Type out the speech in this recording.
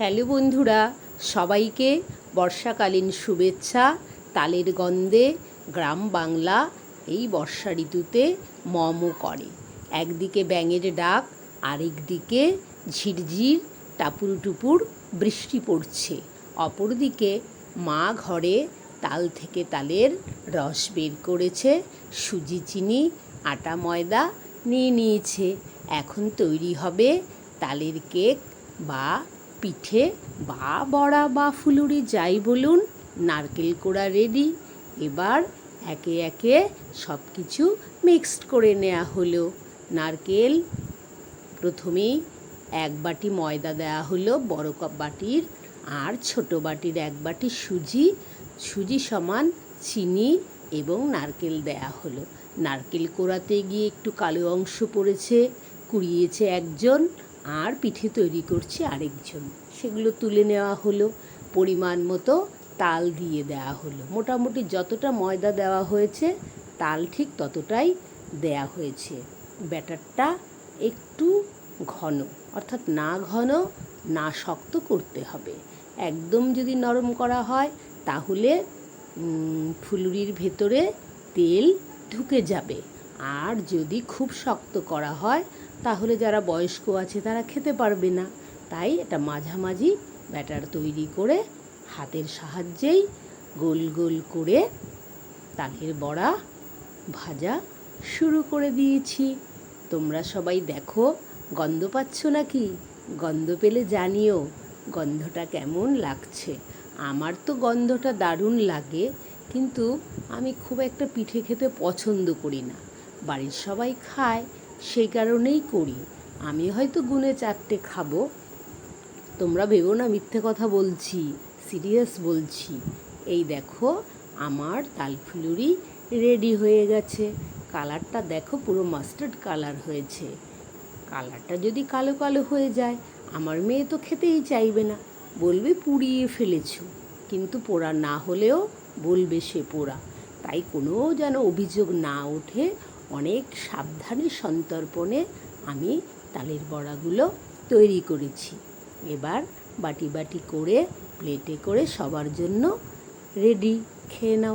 Hello বন্ধুরা, সবাইকে বর্ষাকালীন শুভেচ্ছা, তালের গন্ধে গ্রাম বাংলা এই বর্ষা ঋতুতে মমও করে। একদিকে ব্যাঙের ডাক আরেক দিকে ঝিরঝির টাপুর টুপুর বৃষ্টি পড়ছে। অপরদিকে মা ঘরে তাল থেকে তালের রস বের করেছে, সুজি, চিনি, আটা, ময়দা নিয়ে নিয়েছে। এখন তৈরি হবে তালের কেক বা পিঠে বা বড়া বা ফুলুরি যাই বলুন, নারকেল কোড়া রেডি এবার একে একে সব কিছু মিক্সড করে নেওয়া হলো। নারকেল, প্রথমেই এক বাটি ময়দা দেওয়া হলো বড় কাপ বাটির আর ছোট বাটির এক বাটি সুজি সুজি সমান চিনি এবং নারকেল দেয়া হলো। নারকেল কোড়াতে গিয়ে একটু কালো অংশ পড়েছে, কুড়িয়েছে একজন। আর পিঠে তৈরি করছে আরেকজন। সেগুলো তুলে নেওয়া হলো, পরিমাণ মতো তাল দিয়ে দেওয়া হলো। মোটামুটি যতটা ময়দা দেওয়া হয়েছে, তাল ঠিক ততটাই দেয়া হয়েছে। ব্যাটারটা একটু ঘন, অর্থাৎ না ঘন, না শক্ত করতে হবে। একদম যদি নরম করা হয়, তাহলে ফুলুরির ভেতরে তেল ঢুকে যাবে। আর যদি খুব শক্ত করা হয় তাহলে যারা বয়স্ক আছে তারা খেতে পারবে না। তাই এটা মাঝামাঝি ব্যাটার তৈরি করে হাতের সাহায্যেই গোল গোল করে তালের বড়া ভাজা শুরু করে দিয়েছি। তোমরা সবাই দেখো, গন্ধ পাচ্ছ নাকি? গন্ধ পেলে জানিও গন্ধটা কেমন লাগছে। আমার তো গন্ধটা দারুণ লাগে, কিন্তু আমি খুব একটা পিঠে খেতে পছন্দ করি না। বাড়ির সবাই খায় সেই কারণেই করি। আমি হয়তো গুনে চারটে খাব। তোমরা ভেবো না, মিথ্যে কথা বলছি, সিরিয়াস বলছি। এই দেখো, আমার তালফুলুরি রেডি হয়ে গেছে। কালারটা দেখো, পুরো মাস্টার্ড কালার হয়েছে। কালারটা যদি কালো কালো হয়ে যায়, আমার মেয়ে তো খেতেই চাইবে না। বলবে পুড়িয়ে ফেলেছো। কিন্তু পোড়া না হলেও বলবে সে পোড়া। তাই কোনো যেন অভিযোগ না ওঠে অনেক সাবধানে সন্তর্পণে আমি তালের বড়াগুলো তৈরি করেছি। এবার বাটি বাটি করে প্লেটে করে সবার জন্য রেডি খেয়ে নাও।